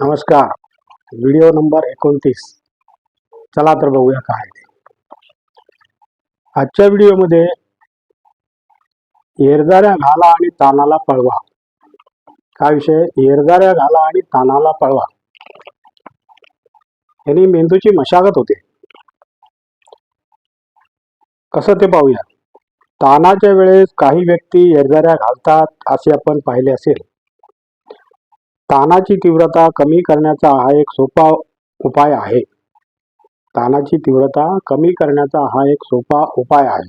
नमस्कार. Video number एकोणतीस. चला तर बघूया काय ते. आजच्या व्हिडिओमध्ये येरदाऱ्या घाला आणि तानाला पळवा. काय विषय? येरदाऱ्या घाला आणि तानाला पळवा. यांनी मेंदूची मशागत होते. कसं ते पाहूया? तानाच्या वेळेस काही व्यक्ती येरदाऱ्या घालतात असे आपण पाहिले असेल. ताणाची तीव्रता कमी करण्याचा हा एक सोपा उपाय आहे. ताणाची तीव्रता कमी करण्याचा हा एक सोपा उपाय आहे.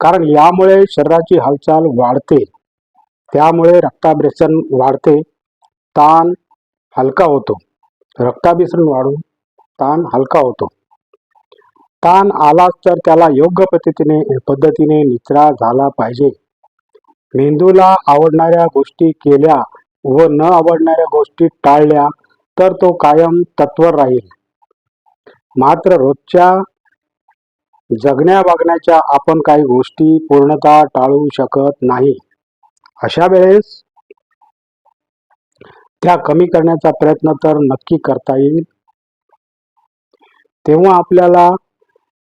कारण यामुळे शरीराची हालचाल वाढते. त्यामुळे रक्ताभिसरण वाढते. ताण हलका होतो. रक्ताभिसरण वाढून ताण हलका होतो. ताण आलाच तर त्याला योग्य पद्धतीने पद्धतीने निचरा झाला पाहिजे. मेंदूला आवडणाऱ्या गोष्टी केल्या व न आवडणाऱ्या गोष्टी टाळल्या तर तो कायम तत्वर राहील. मात्र रोजच्या जगण्या वागण्याच्या आपण काही गोष्टी पूर्णतः टाळू शकत नाही. अशा वेळेस त्या कमी करण्याचा प्रयत्न तर नक्की करता येईल. तेव्हा आपल्याला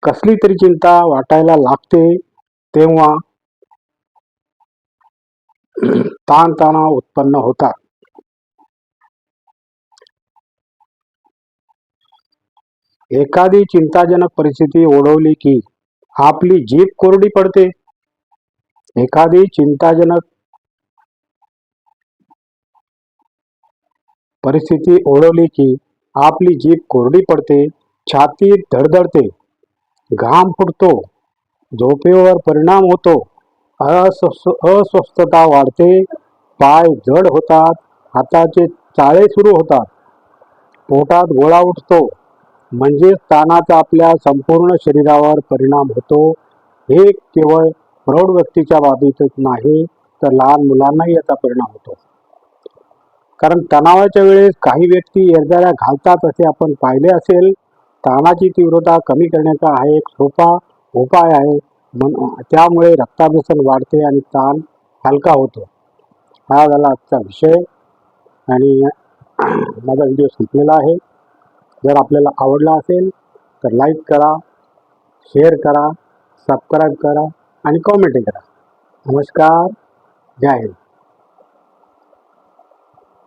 कसली तरी चिंता वाटायला लागते तेव्हा ताणतणाव उत्पन्न होतात. एखादी चिंताजनक परिस्थिती ओढवली की आपली जीभ कोरडी पडते. एखादी चिंताजनक परिस्थिती ओढवली की आपली जीभ कोरडी पडते छाती धडधडते घाम फुटतो झोपेवर परिणाम होतो. अस्वस्थता वाढते पाय जड होतात हाताचे चाळे सुरू होतात पोटात गोळा उठतो म्हणजे ताणाचा आपल्या संपूर्ण शरीरावर परिणाम होतो. हे केवळ प्रौढ व्यक्तीच्या बाबतीतच नाही तर लहान मुलांनाही याचा परिणाम होतो. कारण तणावाच्या वेळेस काही व्यक्ती एरदाऱ्या घालतात असे आपण पाहिले असेल ताणाची तीव्रता कमी करण्याचा हा एक सोपा उपाय आहे. म्हण त्यामुळे रक्ताभिसरण वाढते आणि ताण हलका होतो. हा झाला आजचा विषय. आणि माझा व्हिडिओ संपलेला आहे. जर आपल्याला आवडला असेल तर लाईक करा शेअर करा सबस्क्राईब करा आणि कॉमेंट करा. नमस्कार. जय हिंद.